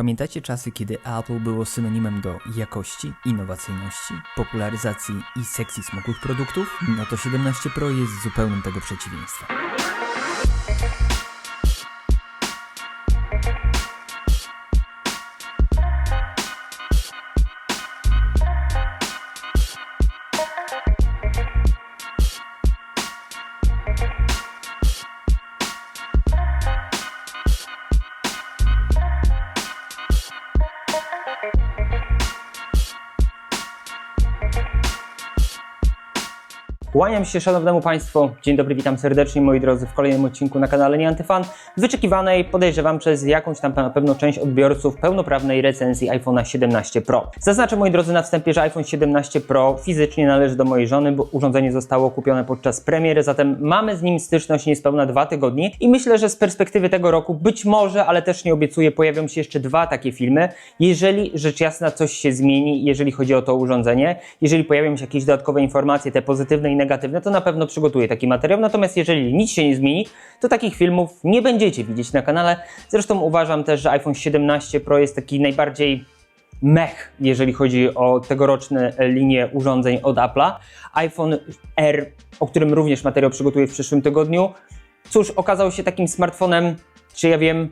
Pamiętacie czasy, kiedy Apple było synonimem do jakości, innowacyjności, popularyzacji i sexy smukłych produktów? No to 17 Pro jest zupełnym tego przeciwieństwem. Kłaniam się szanownemu Państwu. Dzień dobry, witam serdecznie moi drodzy w kolejnym odcinku na kanale Nieantyfan. Wyczekiwanej, podejrzewam, przez jakąś tam na pewno część odbiorców pełnoprawnej recenzji iPhone'a 17 Pro. Zaznaczę moi drodzy na wstępie, że iPhone 17 Pro fizycznie należy do mojej żony, bo urządzenie zostało kupione podczas premiery, zatem mamy z nim styczność niespełna dwa tygodnie i myślę, że z perspektywy tego roku być może, ale też nie obiecuję, pojawią się jeszcze dwa takie filmy. Jeżeli rzecz jasna coś się zmieni, jeżeli chodzi o to urządzenie, jeżeli pojawią się jakieś dodatkowe informacje, te pozytywne i negatywne, to na pewno przygotuję taki materiał. Natomiast jeżeli nic się nie zmieni, to takich filmów nie będziecie widzieć na kanale. Zresztą uważam też, że iPhone 17 Pro jest taki najbardziej mech, jeżeli chodzi o tegoroczne linie urządzeń od Apple'a. iPhone R, o którym również materiał przygotuję w przyszłym tygodniu, cóż, okazał się takim smartfonem, czy ja wiem,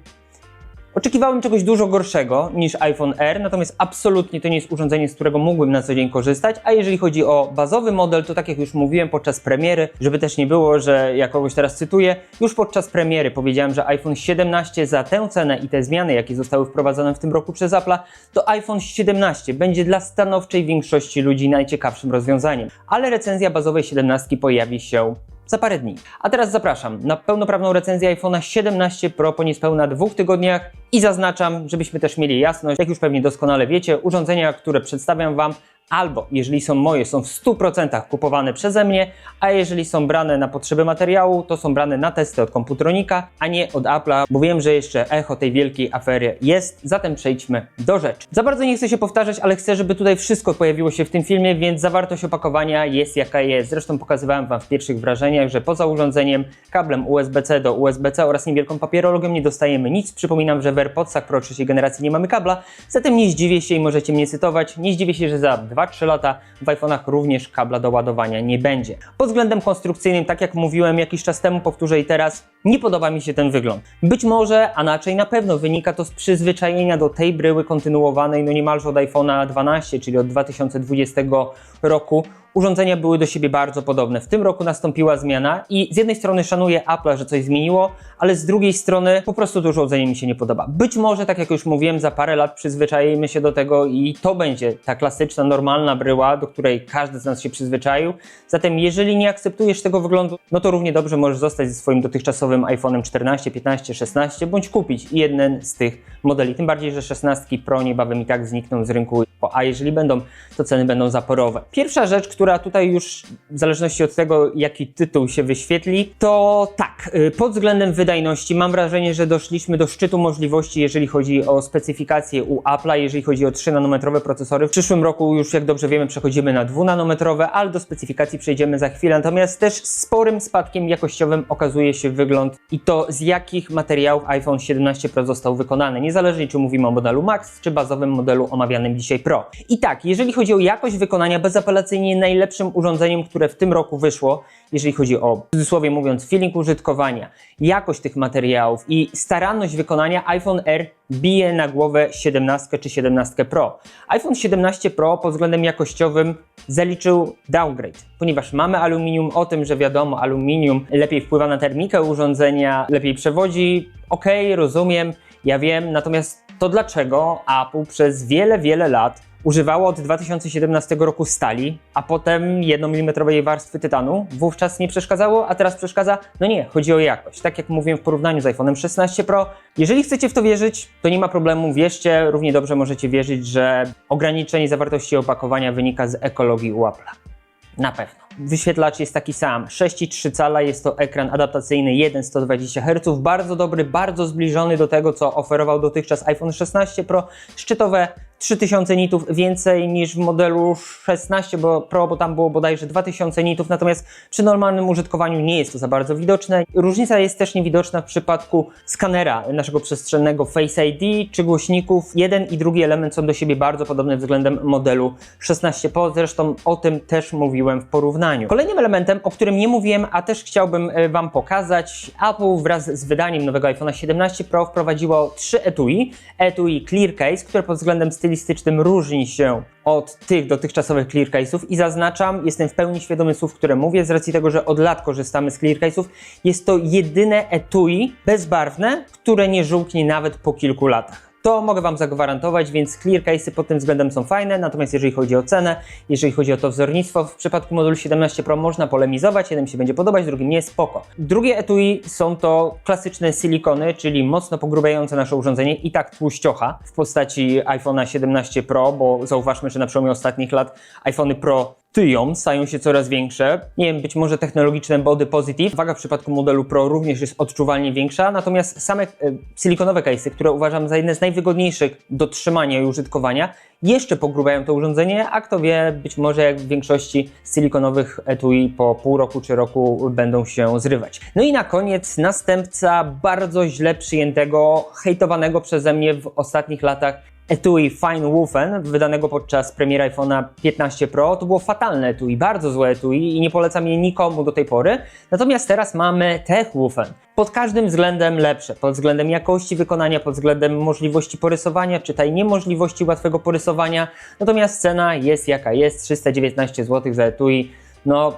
Oczekiwałem czegoś dużo gorszego niż iPhone R, natomiast absolutnie to nie jest urządzenie, z którego mógłbym na co dzień korzystać. A jeżeli chodzi o bazowy model, to tak jak już mówiłem podczas premiery, żeby też nie było, że ja kogoś teraz cytuję, już podczas premiery powiedziałem, że iPhone 17 za tę cenę i te zmiany, jakie zostały wprowadzone w tym roku przez Apple'a, to iPhone 17 będzie dla stanowczej większości ludzi najciekawszym rozwiązaniem. Ale recenzja bazowej 17 pojawi się za parę dni. A teraz zapraszam na pełnoprawną recenzję iPhone'a 17 Pro po niespełna dwóch tygodniach i zaznaczam, żebyśmy też mieli jasność, jak już pewnie doskonale wiecie, urządzenia, które przedstawiam Wam, albo jeżeli są moje, są w 100% kupowane przeze mnie, a jeżeli są brane na potrzeby materiału, to są brane na testy od Komputronika, a nie od Apple'a, bo wiem, że jeszcze echo tej wielkiej afery jest, zatem przejdźmy do rzeczy. Za bardzo nie chcę się powtarzać, ale chcę, żeby tutaj wszystko pojawiło się w tym filmie, więc zawartość opakowania jest jaka jest. Zresztą pokazywałem Wam w pierwszych wrażeniach, że poza urządzeniem, kablem USB-C do USB-C oraz niewielką papierologiem nie dostajemy nic. Przypominam, że w AirPodsach Pro trzeciej generacji nie mamy kabla, zatem nie zdziwię się i możecie mnie cytować, nie zdziwię się, że za 2-3 lata w iPhone'ach również kabla do ładowania nie będzie. Pod względem konstrukcyjnym, tak jak mówiłem jakiś czas temu, powtórzę i teraz, nie podoba mi się ten wygląd. Być może, a raczej na pewno wynika to z przyzwyczajenia do tej bryły kontynuowanej no niemalże od iPhone'a 12, czyli od 2020 roku, urządzenia były do siebie bardzo podobne. W tym roku nastąpiła zmiana i z jednej strony szanuję Apple, że coś zmieniło, ale z drugiej strony po prostu to urządzenie mi się nie podoba. Być może, tak jak już mówiłem, za parę lat przyzwyczajimy się do tego i to będzie ta klasyczna, normalna bryła, do której każdy z nas się przyzwyczaił. Zatem jeżeli nie akceptujesz tego wyglądu, no to równie dobrze możesz zostać ze swoim dotychczasowym iPhone'em 14, 15, 16 bądź kupić jeden z tych modeli. Tym bardziej, że 16 Pro niebawem i tak znikną z rynku, a jeżeli będą, to ceny będą zaporowe. Pierwsza rzecz, która tutaj już w zależności od tego, jaki tytuł się wyświetli, to tak, y, pod względem wydajności mam wrażenie, że doszliśmy do szczytu możliwości, jeżeli chodzi o specyfikacje u Apple'a, jeżeli chodzi o 3-nanometrowe procesory. W przyszłym roku już, jak dobrze wiemy, przechodzimy na 2-nanometrowe, ale do specyfikacji przejdziemy za chwilę. Natomiast też sporym spadkiem jakościowym okazuje się wygląd i to z jakich materiałów iPhone 17 Pro został wykonany, niezależnie czy mówimy o modelu Max, czy bazowym modelu omawianym dzisiaj Pro. I tak, jeżeli chodzi o jakość wykonania, bezapelacyjnie najlepszym urządzeniem, które w tym roku wyszło, jeżeli chodzi o, w cudzysłowie mówiąc, feeling użytkowania, jakość tych materiałów i staranność wykonania, iPhone R bije na głowę 17 czy 17 Pro. iPhone 17 Pro pod względem jakościowym zaliczył downgrade, ponieważ mamy aluminium, o tym, że wiadomo, aluminium lepiej wpływa na termikę urządzenia, lepiej przewodzi, ok, rozumiem, ja wiem, natomiast to dlaczego Apple przez wiele, wiele lat używało od 2017 roku stali, a potem 1 mm warstwy tytanu, wówczas nie przeszkadzało, a teraz przeszkadza? No nie, chodzi o jakość. Tak jak mówiłem w porównaniu z iPhone'em 16 Pro, jeżeli chcecie w to wierzyć, to nie ma problemu, wierzcie, równie dobrze możecie wierzyć, że ograniczenie zawartości opakowania wynika z ekologii u Apple'a. Na pewno. Wyświetlacz jest taki sam. 6,3 cala jest to ekran adaptacyjny 1,120 Hz. Bardzo dobry, bardzo zbliżony do tego, co oferował dotychczas iPhone 16 Pro. Szczytowe 3000 nitów więcej niż w modelu 16 bo Pro, bo tam było bodajże 2000 nitów, natomiast przy normalnym użytkowaniu nie jest to za bardzo widoczne. Różnica jest też niewidoczna w przypadku skanera naszego przestrzennego Face ID czy głośników. Jeden i drugi element są do siebie bardzo podobne względem modelu 16 Pro, zresztą o tym też mówiłem w porównaniu. Kolejnym elementem, o którym nie mówiłem, a też chciałbym e, Wam pokazać, Apple wraz z wydaniem nowego iPhone'a 17 Pro wprowadziło trzy etui. Etui Clear Case, które pod względem stylistycznym różni się od tych dotychczasowych clear case'ów i zaznaczam, jestem w pełni świadomy słów, które mówię, z racji tego, że od lat korzystamy z clear case'ów. Jest to jedyne etui bezbarwne, które nie żółknie nawet po kilku latach. To mogę Wam zagwarantować, więc clear case'y pod tym względem są fajne, natomiast jeżeli chodzi o cenę, jeżeli chodzi o to wzornictwo, w przypadku modelu 17 Pro można polemizować, jednym się będzie podobać, drugim nie, spoko. Drugie etui są to klasyczne silikony, czyli mocno pogrubiające nasze urządzenie i tak tłuściocha w postaci iPhone'a 17 Pro, bo zauważmy, że na przełomie ostatnich lat iPhony Pro tyją, stają się coraz większe. Nie wiem, być może technologiczne body positive. Waga w przypadku modelu Pro również jest odczuwalnie większa, natomiast same e, silikonowe case'y, które uważam za jedne z najwygodniejszych do trzymania i użytkowania, jeszcze pogrubiają to urządzenie, a kto wie, być może jak w większości silikonowych etui po pół roku czy roku będą się zrywać. No i na koniec następca bardzo źle przyjętego, hejtowanego przeze mnie w ostatnich latach etui Fine Woofen, wydanego podczas premiery iPhone'a 15 Pro. To było fatalne etui, bardzo złe etui i nie polecam je nikomu do tej pory. Natomiast teraz mamy Tech Woofen. Pod każdym względem lepsze, pod względem jakości wykonania, pod względem możliwości porysowania, czytaj niemożliwości łatwego porysowania. Natomiast cena jest jaka jest, 319 zł za etui. No,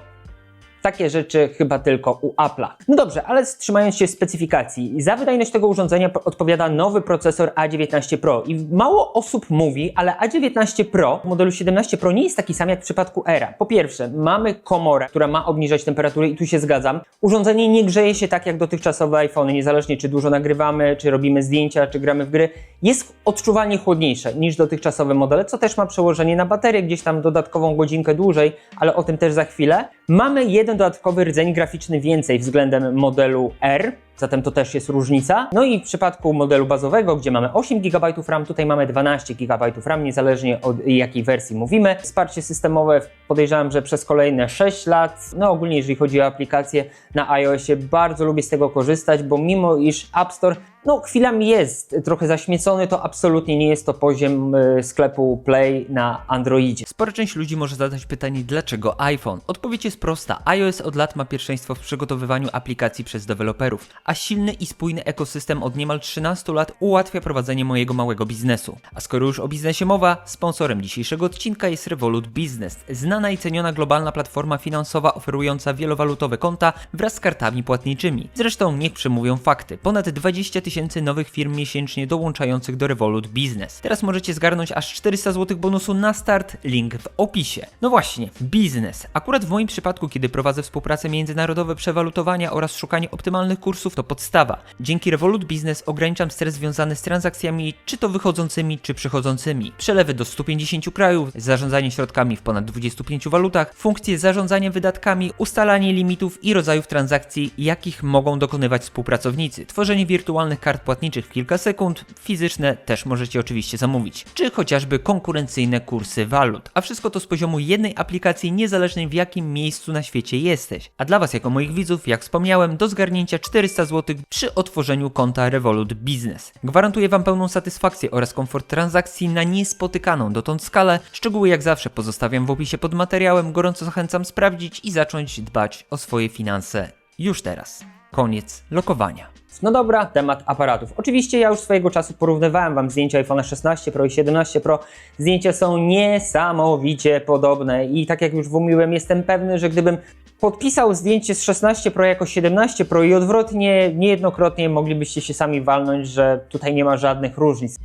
takie rzeczy chyba tylko u Apple'a. No dobrze, ale trzymając się specyfikacji, za wydajność tego urządzenia po- odpowiada nowy procesor A19 Pro i mało osób mówi, ale A19 Pro w modelu 17 Pro nie jest taki sam jak w przypadku Era. Po pierwsze, mamy komorę, która ma obniżać temperaturę i tu się zgadzam. Urządzenie nie grzeje się tak jak dotychczasowe iPhony, niezależnie czy dużo nagrywamy, czy robimy zdjęcia, czy gramy w gry. Jest odczuwalnie chłodniejsze niż dotychczasowe modele, co też ma przełożenie na baterię, gdzieś tam dodatkową godzinkę dłużej, ale o tym też za chwilę. Mamy jeden dodatkowy rdzeń graficzny więcej względem modelu R, zatem to też jest różnica. No i w przypadku modelu bazowego, gdzie mamy 8 GB RAM, tutaj mamy 12 GB RAM, niezależnie od jakiej wersji mówimy. Wsparcie systemowe podejrzewam, że przez kolejne 6 lat. No ogólnie jeżeli chodzi o aplikacje na iOSie, bardzo lubię z tego korzystać, bo mimo iż App Store no, chwilami jest trochę zaśmiecony, to absolutnie nie jest to poziom y, sklepu Play na Androidzie. Spora część ludzi może zadać pytanie, dlaczego iPhone? Odpowiedź jest prosta. iOS od lat ma pierwszeństwo w przygotowywaniu aplikacji przez deweloperów, a silny i spójny ekosystem od niemal 13 lat ułatwia prowadzenie mojego małego biznesu. A skoro już o biznesie mowa, sponsorem dzisiejszego odcinka jest Revolut Business, znana i ceniona globalna platforma finansowa oferująca wielowalutowe konta wraz z kartami płatniczymi. Zresztą niech przemówią fakty. Ponad 20 tysięcy nowych firm miesięcznie dołączających do Revolut Business. Teraz możecie zgarnąć aż 400 zł bonusu na start, link w opisie. No właśnie, biznes. Akurat w moim przypadku, kiedy prowadzę współpracę międzynarodowe, przewalutowania oraz szukanie optymalnych kursów, to podstawa. Dzięki Revolut Business ograniczam stres związany z transakcjami, czy to wychodzącymi, czy przychodzącymi. Przelewy do 150 krajów, zarządzanie środkami w ponad 25 walutach, funkcje zarządzania wydatkami, ustalanie limitów i rodzajów transakcji, jakich mogą dokonywać współpracownicy, tworzenie wirtualnych kart płatniczych w kilka sekund, fizyczne też możecie oczywiście zamówić, czy chociażby konkurencyjne kursy walut. A wszystko to z poziomu jednej aplikacji, niezależnie w jakim miejscu na świecie jesteś. A dla Was, jako moich widzów, jak wspomniałem, do zgarnięcia 400 zł przy otworzeniu konta Revolut Business. Gwarantuję Wam pełną satysfakcję oraz komfort transakcji na niespotykaną dotąd skalę. Szczegóły jak zawsze pozostawiam w opisie pod materiałem. Gorąco zachęcam sprawdzić i zacząć dbać o swoje finanse już teraz. Koniec lokowania. No dobra, temat aparatów. Oczywiście ja już swojego czasu porównywałem Wam zdjęcia iPhone 16 Pro i 17 Pro. Zdjęcia są niesamowicie podobne i tak jak już mówiłem, jestem pewny, że gdybym podpisał zdjęcie z 16 Pro jako 17 Pro i odwrotnie, niejednokrotnie moglibyście się sami walnąć, że tutaj nie ma żadnych różnic.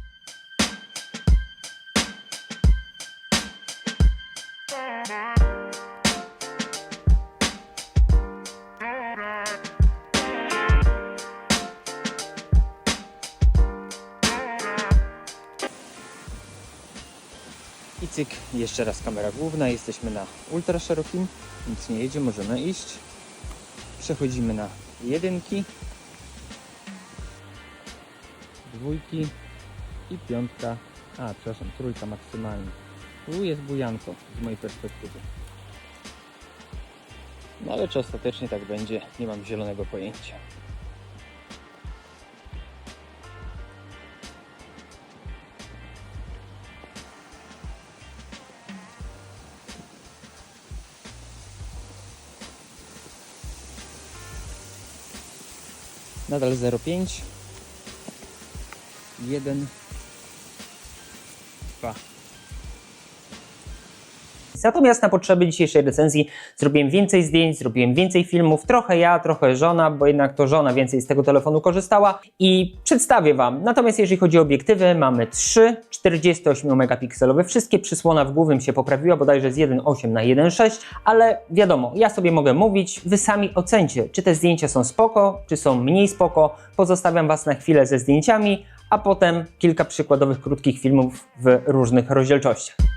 Jeszcze raz kamera główna. Jesteśmy na ultra szerokim, nic nie jedzie, możemy iść. Przechodzimy na jedynki, dwójki i piątka A, przepraszam, trójka maksymalnie. Tu jest bujanko z mojej perspektywy. No ale czy ostatecznie tak będzie, nie mam zielonego pojęcia. Nadal 0,5 1 Natomiast na potrzeby dzisiejszej recenzji zrobiłem więcej zdjęć, zrobiłem więcej filmów, trochę ja, trochę żona, bo jednak to żona więcej z tego telefonu korzystała i przedstawię Wam. Natomiast jeżeli chodzi o obiektywy, mamy 3 48 megapikselowe, wszystkie przysłona w głównym się poprawiła, bodajże z 1.8 na 1.6, ale wiadomo, ja sobie mogę mówić, Wy sami ocencie, czy te zdjęcia są spoko, czy są mniej spoko, pozostawiam Was na chwilę ze zdjęciami, a potem kilka przykładowych krótkich filmów w różnych rozdzielczościach.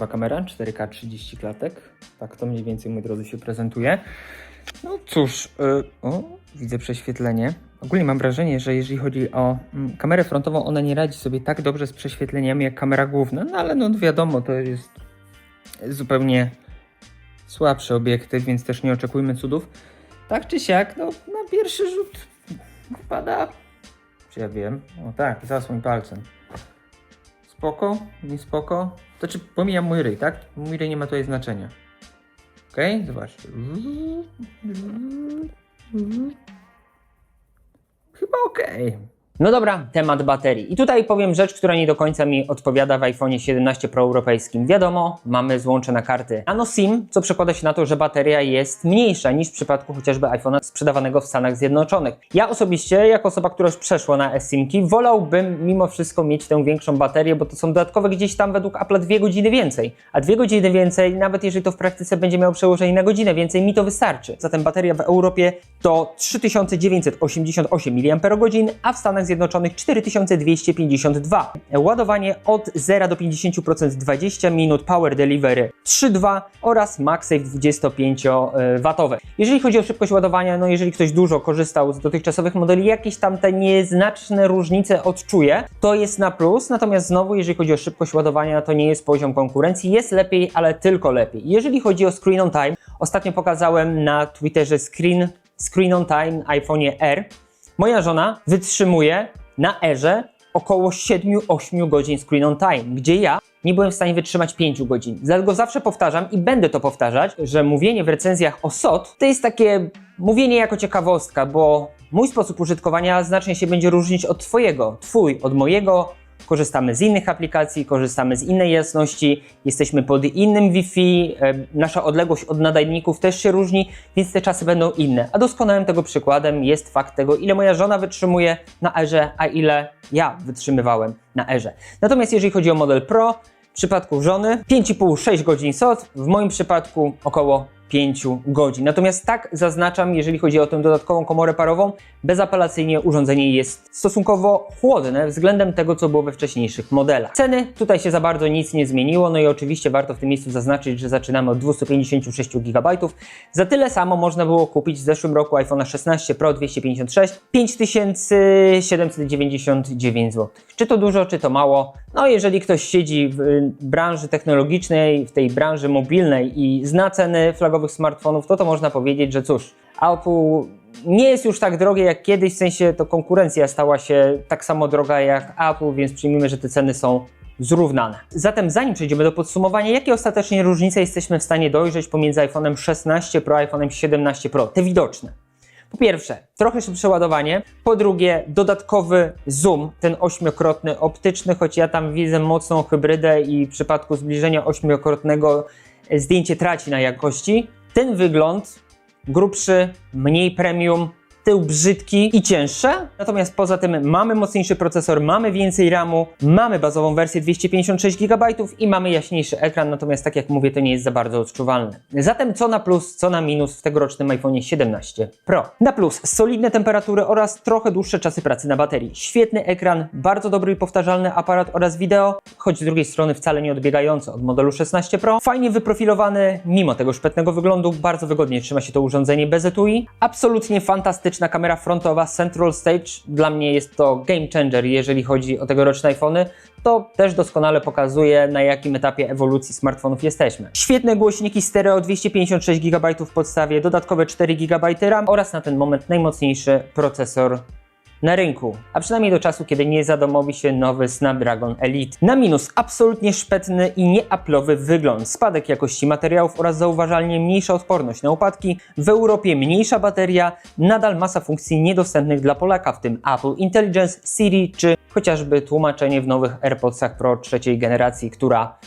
Frontowa kamera, 4K 30 klatek. Tak to mniej więcej, moi drodzy, się prezentuje. No cóż, y, o, widzę prześwietlenie. Ogólnie mam wrażenie, że jeżeli chodzi o mm, kamerę frontową, ona nie radzi sobie tak dobrze z prześwietleniami jak kamera główna, no ale no wiadomo, to jest zupełnie słabszy obiektyw, więc też nie oczekujmy cudów. Tak czy siak, no na pierwszy rzut wypada, czy ja wiem, o tak, zasłoń palcem. Spoko, nie spoko. To czy pomijam mój ryj, tak? Mój ryj nie ma tutaj znaczenia. Okej, zobaczcie. Chyba okej. No dobra, temat baterii. I tutaj powiem rzecz, która nie do końca mi odpowiada w iPhone 17 Pro europejskim. Wiadomo, mamy złącze na karty Nano SIM, co przekłada się na to, że bateria jest mniejsza niż w przypadku chociażby iPhone'a sprzedawanego w Stanach Zjednoczonych. Ja osobiście, jako osoba, która już przeszła na eSIM-ki, wolałbym mimo wszystko mieć tę większą baterię, bo to są dodatkowe gdzieś tam według Apple dwie godziny więcej. A dwie godziny więcej, nawet jeżeli to w praktyce będzie miało przełożenie na godzinę więcej, mi to wystarczy. Zatem bateria w Europie to 3988 mAh, a w Stanach Zjednoczonych Zjednoczonych 4252. Ładowanie od 0 do 50% 20 minut, Power Delivery 3.2 oraz MagSafe 25W. Jeżeli chodzi o szybkość ładowania, no jeżeli ktoś dużo korzystał z dotychczasowych modeli, jakieś tam te nieznaczne różnice odczuje, to jest na plus, natomiast znowu, jeżeli chodzi o szybkość ładowania, to nie jest poziom konkurencji, jest lepiej, ale tylko lepiej. Jeżeli chodzi o screen on time, ostatnio pokazałem na Twitterze screen, screen on time iPhone R. Moja żona wytrzymuje na Erze około 7-8 godzin screen on time, gdzie ja nie byłem w stanie wytrzymać 5 godzin. Dlatego zawsze powtarzam i będę to powtarzać, że mówienie w recenzjach o SOT to jest takie mówienie jako ciekawostka, bo mój sposób użytkowania znacznie się będzie różnić od Twojego, Twój od mojego. Korzystamy z innych aplikacji, korzystamy z innej jasności, jesteśmy pod innym Wi-Fi, e, nasza odległość od nadajników też się różni, więc te czasy będą inne. A doskonałym tego przykładem jest fakt tego, ile moja żona wytrzymuje na Erze, a ile ja wytrzymywałem na Erze. Natomiast jeżeli chodzi o model Pro, w przypadku żony 5,5-6 godzin SOT, w moim przypadku około 5 godzin. Natomiast tak zaznaczam, jeżeli chodzi o tę dodatkową komorę parową, bezapelacyjnie urządzenie jest stosunkowo chłodne względem tego, co było we wcześniejszych modelach. Ceny tutaj się za bardzo nic nie zmieniło, no i oczywiście warto w tym miejscu zaznaczyć, że zaczynamy od 256 GB. Za tyle samo można było kupić w zeszłym roku iPhone 16 Pro 256 5799 zł. Czy to dużo, czy to mało? No jeżeli ktoś siedzi w branży technologicznej, w tej branży mobilnej i zna ceny flagowych smartfonów, to to można powiedzieć, że cóż, Apple nie jest już tak drogie jak kiedyś, w sensie to konkurencja stała się tak samo droga jak Apple, więc przyjmijmy, że te ceny są zrównane. Zatem zanim przejdziemy do podsumowania, jakie ostatecznie różnice jesteśmy w stanie dojrzeć pomiędzy iPhone'em 16 Pro a iPhone'em 17 Pro? Te widoczne. Po pierwsze, trochę szybsze ładowanie. Po drugie, dodatkowy zoom, ten ośmiokrotny optyczny, choć ja tam widzę mocną hybrydę i w przypadku zbliżenia ośmiokrotnego zdjęcie traci na jakości. Ten wygląd grubszy, mniej premium, tył brzydki i cięższe. Natomiast poza tym mamy mocniejszy procesor, mamy więcej RAMu, mamy bazową wersję 256 GB i mamy jaśniejszy ekran, natomiast tak jak mówię, to nie jest za bardzo odczuwalne. Zatem co na plus, co na minus w tegorocznym iPhone 17 Pro? Na plus solidne temperatury oraz trochę dłuższe czasy pracy na baterii. Świetny ekran, bardzo dobry i powtarzalny aparat oraz wideo, choć z drugiej strony wcale nie odbiegający od modelu 16 Pro. Fajnie wyprofilowany, mimo tego szpetnego wyglądu, bardzo wygodnie trzyma się to urządzenie bez etui. Absolutnie fantastyczna kamera frontowa Central Stage. Dla mnie jest to game changer, jeżeli chodzi o tegoroczne iPhony. To też doskonale pokazuje, na jakim etapie ewolucji smartfonów jesteśmy. Świetne głośniki stereo, 256 GB w podstawie, dodatkowe 4 GB RAM oraz na ten moment najmocniejszy procesor na rynku, a przynajmniej do czasu, kiedy nie zadomowi się nowy Snapdragon Elite. Na minus absolutnie szpetny i nieaplowy wygląd, spadek jakości materiałów oraz zauważalnie mniejsza odporność na upadki, w Europie mniejsza bateria, nadal masa funkcji niedostępnych dla Polaka, w tym Apple Intelligence, Siri czy chociażby tłumaczenie w nowych AirPodsach Pro trzeciej generacji, która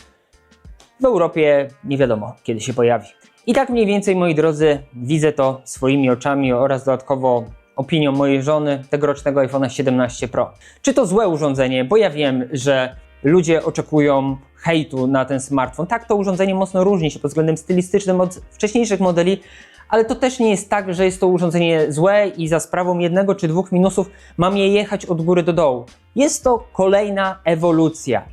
w Europie nie wiadomo kiedy się pojawi. I tak mniej więcej, moi drodzy, widzę to swoimi oczami oraz dodatkowo opinią mojej żony tegorocznego iPhone'a 17 Pro. Czy to złe urządzenie? Bo ja wiem, że ludzie oczekują hejtu na ten smartfon. Tak, to urządzenie mocno różni się pod względem stylistycznym od wcześniejszych modeli, ale to też nie jest tak, że jest to urządzenie złe i za sprawą jednego czy dwóch minusów mam je jechać od góry do dołu. Jest to kolejna ewolucja.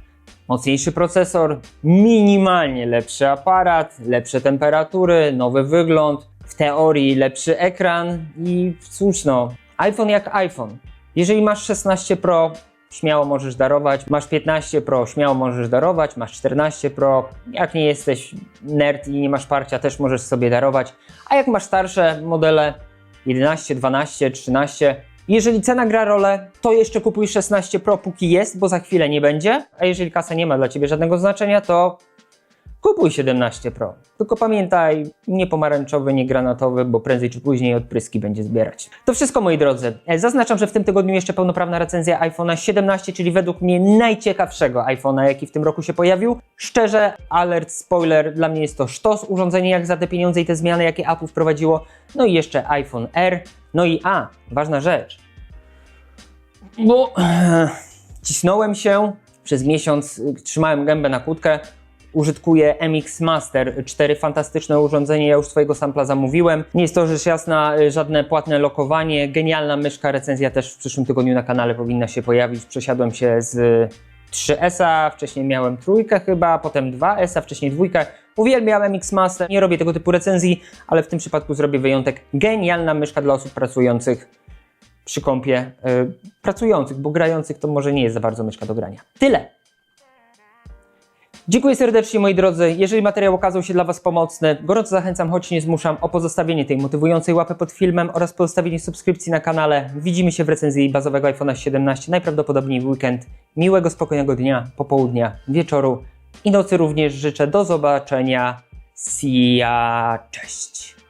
Mocniejszy procesor, minimalnie lepszy aparat, lepsze temperatury, nowy wygląd, w teorii lepszy ekran i cóż no, iPhone jak iPhone. Jeżeli masz 16 Pro, śmiało możesz darować, masz 15 Pro, śmiało możesz darować, masz 14 Pro, jak nie jesteś nerd i nie masz parcia, też możesz sobie darować, a jak masz starsze modele 11, 12, 13, jeżeli cena gra rolę, to jeszcze kupuj 16 Pro póki jest, bo za chwilę nie będzie, a jeżeli kasa nie ma dla Ciebie żadnego znaczenia, to kupuj 17 Pro. Tylko pamiętaj, nie pomarańczowy, nie granatowy, bo prędzej czy później odpryski będzie zbierać. To wszystko moi drodzy. E, Zaznaczam, że w tym tygodniu jeszcze pełnoprawna recenzja iPhone'a 17, czyli według mnie najciekawszego iPhone'a, jaki w tym roku się pojawił. Szczerze, alert, spoiler, dla mnie jest to sztos urządzenie jak za te pieniądze i te zmiany, jakie Apple wprowadziło. No i jeszcze iPhone R. No i a, ważna rzecz. Bo cisnąłem się przez miesiąc, y, trzymałem gębę na kłódkę, użytkuję MX Master 4, fantastyczne urządzenie, ja już swojego sampla zamówiłem. Nie jest to rzecz jasna, y, żadne płatne lokowanie, genialna myszka, recenzja też w przyszłym tygodniu na kanale powinna się pojawić. Przesiadłem się z 3S-a, wcześniej miałem trójkę chyba, potem 2S-a, wcześniej dwójkę. Uwielbiam MX Master, nie robię tego typu recenzji, ale w tym przypadku zrobię wyjątek. Genialna myszka dla osób pracujących przy kompie, y, pracujących, bo grających to może nie jest za bardzo myszka do grania. Tyle. Dziękuję serdecznie moi drodzy. Jeżeli materiał okazał się dla Was pomocny, gorąco zachęcam, choć nie zmuszam, o pozostawienie tej motywującej łapy pod filmem oraz pozostawienie subskrypcji na kanale. Widzimy się w recenzji bazowego iPhone'a 17, najprawdopodobniej w weekend. Miłego, spokojnego dnia, popołudnia, wieczoru i nocy również życzę. Do zobaczenia. See ya. Cześć.